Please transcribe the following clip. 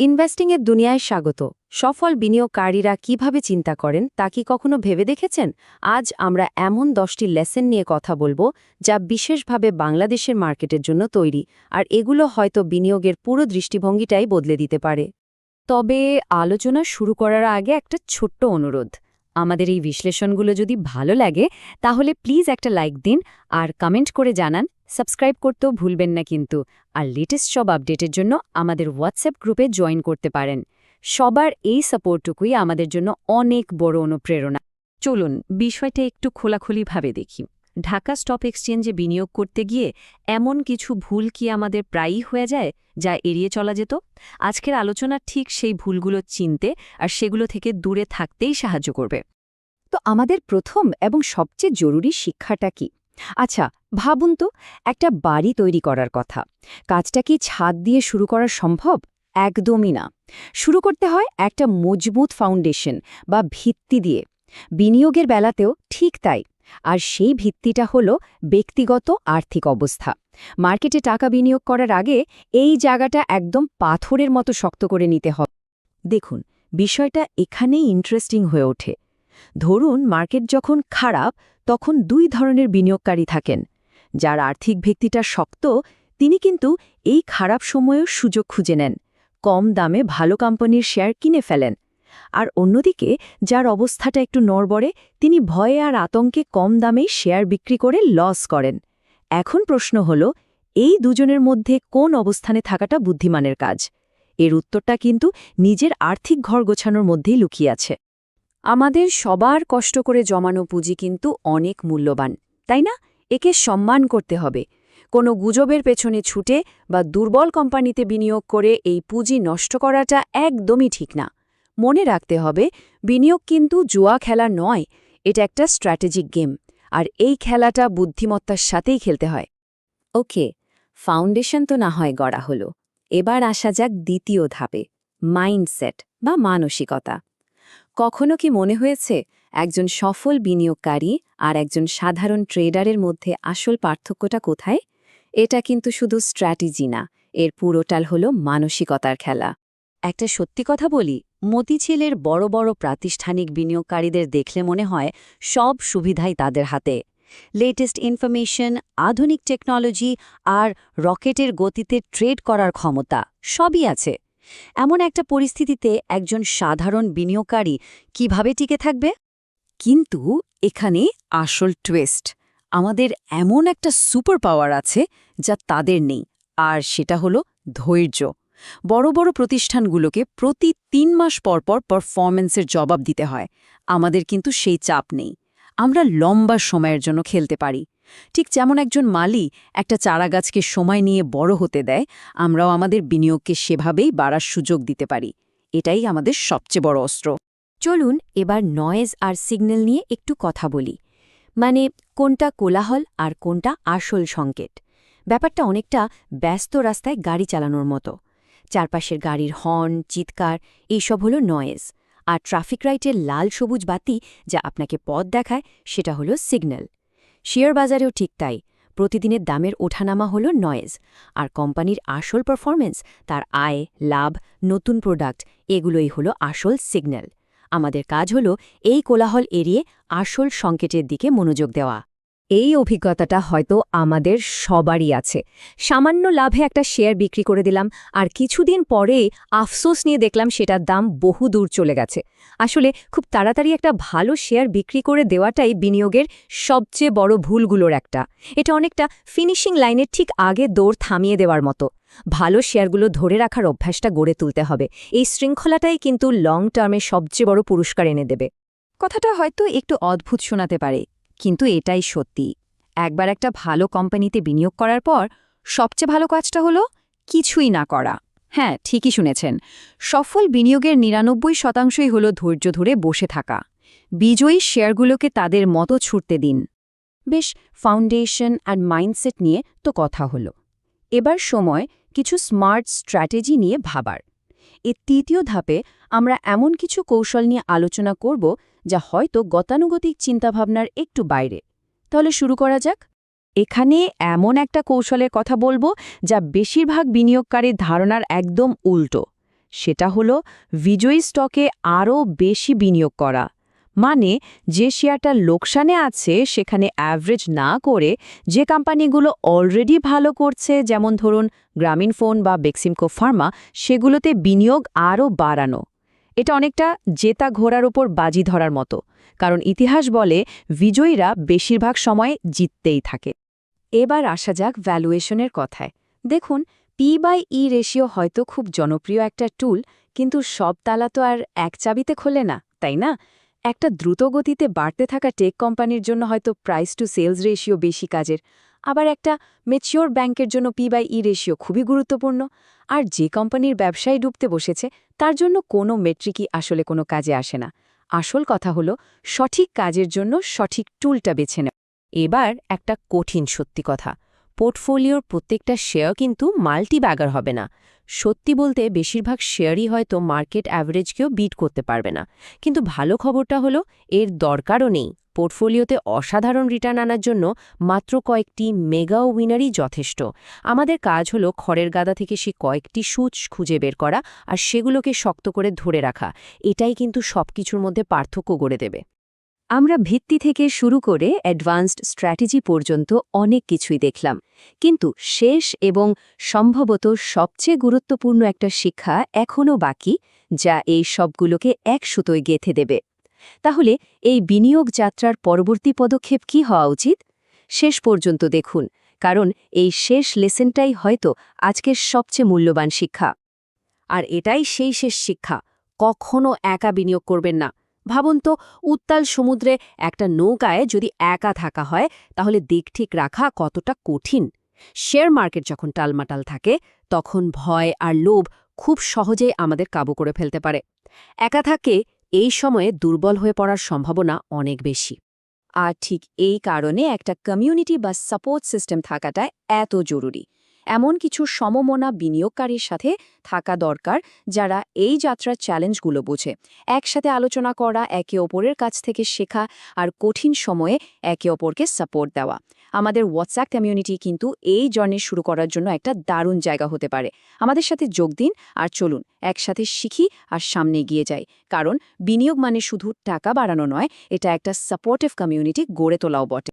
ইনভেস্টিংয়ের দুনিয়ায় স্বাগত। সফল বিনিয়োগকারীরা কীভাবে চিন্তা করেন, তা কি কখনো ভেবে দেখেছেন? আজ আমরা এমন দশটি লেসেন নিয়ে কথা বলব, যা বিশেষভাবে বাংলাদেশের মার্কেটের জন্য তৈরি, আর এগুলো হয়তো বিনিয়োগের পুরো দৃষ্টিভঙ্গিটাই বদলে দিতে পারে। তবে আলোচনা শুরু করার আগে একটা ছোট্ট অনুরোধ। আমাদের এই বিশ্লেষণগুলো যদি ভালো লাগে, তাহলে প্লিজ একটা লাইক দিন আর কমেন্ট করে জানান। সাবস্ক্রাইব করতেও ভুলবেন না কিন্তু। আর লেটেস্ট সব আপডেটের জন্য আমাদের হোয়াটসঅ্যাপ গ্রুপে জয়েন করতে পারেন। সবার এই সাপোর্টটুকুই আমাদের জন্য অনেক বড় অনুপ্রেরণা। চলুন, বিষয়টা একটু খোলাখুলিভাবে দেখি। ঢাকা স্টক এক্সচেঞ্জে বিনিয়োগ করতে গিয়ে এমন কিছু ভুল কি আমাদের প্রায়ই হয়ে যায় যা এড়িয়ে চলা যেত? আজকের আলোচনা ঠিক সেই ভুলগুলো চিনতে আর সেগুলো থেকে দূরে থাকতেই সাহায্য করবে। তো আমাদের প্রথম এবং সবচেয়ে জরুরি শিক্ষাটা কি? আচ্ছা ভাবুন তো, একটা বাড়ি তৈরি করার কথা। কাজটা কি ছাদ দিয়ে শুরু করা সম্ভব? একদমই না। শুরু করতে হয় একটা মজবুত ফাউন্ডেশন বা ভিত্তি দিয়ে। বিনিয়োগের বেলাতেও ঠিক তাই। আর সেই ভিত্তিটা হল ব্যক্তিগত আর্থিক অবস্থা। মার্কেটে টাকা বিনিয়োগ করার আগে এই জায়গাটা একদম পাথরের মতো শক্ত করে নিতে হবে। দেখুন, বিষয়টা এখানেই ইন্টারেস্টিং হয়ে ওঠে। ধরুন, মার্কেট যখন খারাপ, তখন দুই ধরনের বিনিয়োগকারী থাকেন। যার আর্থিক ভিত্তিটা শক্ত, তিনি কিন্তু এই খারাপ সময়েও সুযোগ খুঁজে নেন। কম দামে ভালো কোম্পানির শেয়ার কিনে ফেলেন। আর অন্যদিকে, যার অবস্থাটা একটু নড়বড়ে, তিনি ভয়ে আর আতঙ্কে কম দামেই শেয়ার বিক্রি করে লস করেন। এখন প্রশ্ন হল, এই দুজনের মধ্যে কোন অবস্থানে থাকাটা বুদ্ধিমানের কাজ? এর উত্তরটা কিন্তু নিজের আর্থিক ঘর গোছানোর মধ্যেই লুকিয়ে আছে। আমাদের সবার কষ্ট করে জমানো পুঁজি কিন্তু অনেক মূল্যবান, তাই না? একে সম্মান করতে হবে। কোনো গুজবের পেছনে ছুটে বা দুর্বল কোম্পানিতে বিনিয়োগ করে এই পুঁজি নষ্ট করাটা একদমই ঠিক না। মনে রাখতে হবে, বিনিয়োগ কিন্তু জুয়া খেলা নয়, এটা একটা স্ট্র্যাটেজিক গেম, আর এই খেলাটা বুদ্ধিমত্তার সাথেই খেলতে হয়। ওকে, ফাউন্ডেশন তো না হয় গড়া হলো। এবার আসা যাক দ্বিতীয় ধাপে, মাইন্ডসেট বা মানসিকতা। কখনো কি মনে হয়েছে, একজন সফল বিনিয়োগকারী আর একজন সাধারণ ট্রেডারের মধ্যে আসল পার্থক্যটা কোথায়? এটা কিন্তু শুধু স্ট্র্যাটেজি না, এর পুরোটাল হল মানসিকতার খেলা। একটা সত্যি কথা বলি মতিঝিলের বড় বড় প্রাতিষ্ঠানিক বিনিয়োগকারীদের দেখলে মনে হয় সব সুবিধাই তাদের হাতে। লেটেস্ট ইনফরমেশন আধুনিক টেকনোলজি আর রকেটের গতিতে ট্রেড করার ক্ষমতা সবই আছে। এমন একটা পরিস্থিতিতে একজন সাধারণ বিনিয়োগকারী কীভাবে টিকে থাকবে? কিন্তু এখানে আসল টুয়েস্ট আমাদের এমন একটা সুপার পাওয়ার আছে যা তাদের নেই, আর সেটা হলো ধৈর্য। বড় বড় প্রতিষ্ঠানগুলোকে প্রতি তিন মাস পর পর পারফরমেন্সের জবাব দিতে হয়। আমাদের কিন্তু সেই চাপ নেই। আমরা লম্বা সময়ের জন্য খেলতে পারি। ঠিক যেমন একজন মালি একটা চারাগাছকে সময় নিয়ে বড় হতে দেয়, আমরাও আমাদের বিনিয়োগকে সেভাবেই বাড়ার সুযোগ দিতে পারি। এটাই আমাদের সবচেয়ে বড় অস্ত্র। চলুন এবার নয়েজ আর সিগন্যাল নিয়ে একটু কথা বলি। মানে কোনটা কোলাহল আর কোনটা আসল সংকেত। ব্যাপারটা অনেকটা ব্যস্ত রাস্তায় গাড়ি চালানোর মতো। চারপাশের গাড়ির হর্ন, চিৎকার, এইসব হলো নয়েজ আর ট্রাফিক রাইটের লাল সবুজ বাতি যা আপনাকে পথ দেখায়, সেটা হলো সিগন্যাল শেয়ার বাজারেও ঠিক তাই। প্রতিদিনের দামের ওঠানামা হল নয়েজ আর কোম্পানির আসল পারফরমেন্স তার আয়, লাভ, নতুন প্রোডাক্ট এগুলোই হলো আসল সিগন্যাল আমাদের কাজ হল এই কোলাহল এড়িয়ে আসল সংকেতের দিকে মনোযোগ দেওয়া। এই অভিজ্ঞতাটা হয়তো আমাদের সবারই আছে। সামান্য লাভে একটা শেয়ার বিক্রি করে দিলাম, আর কিছুদিন পরে আফসোস নিয়ে দেখলাম সেটার দাম বহু দূর চলে গেছে। আসলে খুব তাড়াতাড়ি একটা ভালো শেয়ার বিক্রি করে দেওয়াটাই বিনিয়োগের সবচেয়ে বড় ভুলগুলোর একটা। এটা অনেকটা ফিনিশিং লাইনের ঠিক আগে দৌড় থামিয়ে দেওয়ার মতো। ভালো শেয়ারগুলো ধরে রাখার অভ্যাসটা গড়ে তুলতে হবে। এই শৃঙ্খলাটাই কিন্তু লং টার্মে সবচেয়ে বড় পুরস্কার এনে দেবে। কথাটা হয়তো একটু অদ্ভুত শোনাতে পারে। কিন্তু এটাই সত্যি। একবার একটা ভালো কোম্পানিতে বিনিয়োগ করার পর সবচেয়ে ভালো কাজটা হলো কিছুই না করা। হ্যাঁ ঠিকই শুনেছেন। সফল বিনিয়োগের নিরানব্বই শতাংশই হল ধৈর্য ধরে বসে থাকা। বিজয়ী শেয়ারগুলোকে তাদের মতো ছুটতে দিন। বেশ, ফাউন্ডেশন আর মাইন্ডসেট নিয়ে তো কথা হলো। এবার সময় কিছু স্মার্ট স্ট্র্যাটেজি নিয়ে ভাবার। এর তৃতীয় ধাপে আমরা এমন কিছু কৌশল নিয়ে আলোচনা করব যা হয়তো গতানুগতিক চিন্তাভাবনার একটু বাইরে। তাহলে শুরু করা যাক। এখানে এমন একটা কৌশলের কথা বলব যা বেশিরভাগ বিনিয়োগকারীর ধারণার একদম উল্টো। সেটা হলো বিজয়ী স্টকে আরও বেশি বিনিয়োগ করা। মানে যে শেয়ারটা লোকসানে আছে সেখানে অ্যাভারেজ না করে যে কোম্পানিগুলো অলরেডি ভালো করছে, যেমন ধরুন গ্রামীণ ফোন বা বেক্সিমকো ফার্মা, সেগুলোতে বিনিয়োগ আরও বাড়ানো। এটা অনেকটা জেতা ঘোড়ার ওপর বাজি ধরার মতো, কারণ ইতিহাস বলে বিজয়ীরা বেশিরভাগ সময় জিততেই থাকে। এবার আসা যাক ভ্যালুয়েশনের কথায়। দেখুন পি বাই ই রেশিও হয়তো খুব জনপ্রিয় একটা টুল কিন্তু সব তালা তো আর এক চাবিতে খোলে না, তাই না? একটা দ্রুতগতিতে বাড়তে থাকা টেক কোম্পানির জন্য হয়তো প্রাইস টু সেলস রেশিও বেশি কাজের। আবার একটা মেচিওর ব্যাংকের জন্য পি বাই ই রেশিও খুবই গুরুত্বপূর্ণ। আর যে কোম্পানির ব্যবসায় ডুবতে বসেছে, তার জন্য কোনো মেট্রিকই আসলে কোনো কাজে আসে না। আসল কথা হলো, সঠিক কাজের জন্য সঠিক টুলটা বেছে নেওয়া। এবার একটা কঠিন সত্যি কথা। পোর্টফোলিওর প্রত্যেকটা শেয়ার কিন্তু মাল্টি ব্যাগার হবে না। সত্যি বলতে বেশিরভাগ শেয়ারই হয়তো মার্কেট অ্যাভারেজকেও বিট করতে পারবে না। কিন্তু ভালো খবরটা হলো, এর দরকারও নেই। পোর্টফোলিওতে অসাধারণ রিটার্ন আনার জন্য মাত্র কয়েকটি মেগা উইনারই যথেষ্ট। আমাদের কাজ হলো খড়ের গাদা থেকে সে কয়েকটি সুচ খুঁজে বের করা আর সেগুলোকে শক্ত করে ধরে রাখা। এটাই কিন্তু সবকিছুর মধ্যে পার্থক্য গড়ে দেবে। আমরা ভিত্তি থেকে শুরু করে অ্যাডভান্সড স্ট্র্যাটেজি পর্যন্ত অনেক কিছুই দেখলাম। কিন্তু শেষ এবং সম্ভবত সবচেয়ে গুরুত্বপূর্ণ একটা শিক্ষা এখনও বাকি, যা এই সবগুলোকে এক সুতোয় গেথে দেবে। তাহলে এই বিনিয়োগ যাত্রার পরবর্তী পদক্ষেপ কি হওয়া উচিত? শেষ পর্যন্ত দেখুন, কারণ এই শেষ লেসেনটাই হয়তো আজকের সবচেয়ে মূল্যবান শিক্ষা। আর এটাই সেই শেষ শিক্ষা, কখনো একা বিনিয়োগ করবেন না। ভাবুন তো, উত্তাল সমুদ্রে একটা নৌকায় যদি একা থাকা হয়, তাহলে দিক ঠিক রাখা কতটা কঠিন। শেয়ার মার্কেট যখন টালমাটাল থাকে, তখন ভয় আর লোভ খুব সহজেই আমাদের কাবু করে ফেলতে পারে। একা থাকে এই সময়ে দুর্বল হয়ে পড়ার সম্ভাবনা অনেক বেশি। আর ঠিক এই কারণে একটা কমিউনিটি বা সাপোর্ট সিস্টেম থাকাটা এত জরুরি। এমন কিছু সমমনা বিনিয়োগকারীর সাথে থাকা দরকার যারা এই যাত্রার চ্যালেঞ্জগুলো বোঝে। একসাথে আলোচনা করা, একে অপরের কাছ থেকে শেখা আর কঠিন সময়ে একে অপরকে সাপোর্ট দেওয়া। আমাদের হোয়াটসঅ্যাপ কমিউনিটি কিন্তু এই জার্নি শুরু করার জন্য একটা দারুণ জায়গা হতে পারে। আমাদের সাথে যোগ দিন আর চলুন, একসাথে শিখি আর সামনে গিয়ে যাই। কারণ বিনিয়োগ মানে শুধু টাকা বাড়ানো নয়, এটা একটা সাপোর্টিভ কমিউনিটি গড়ে তোলাও বটে।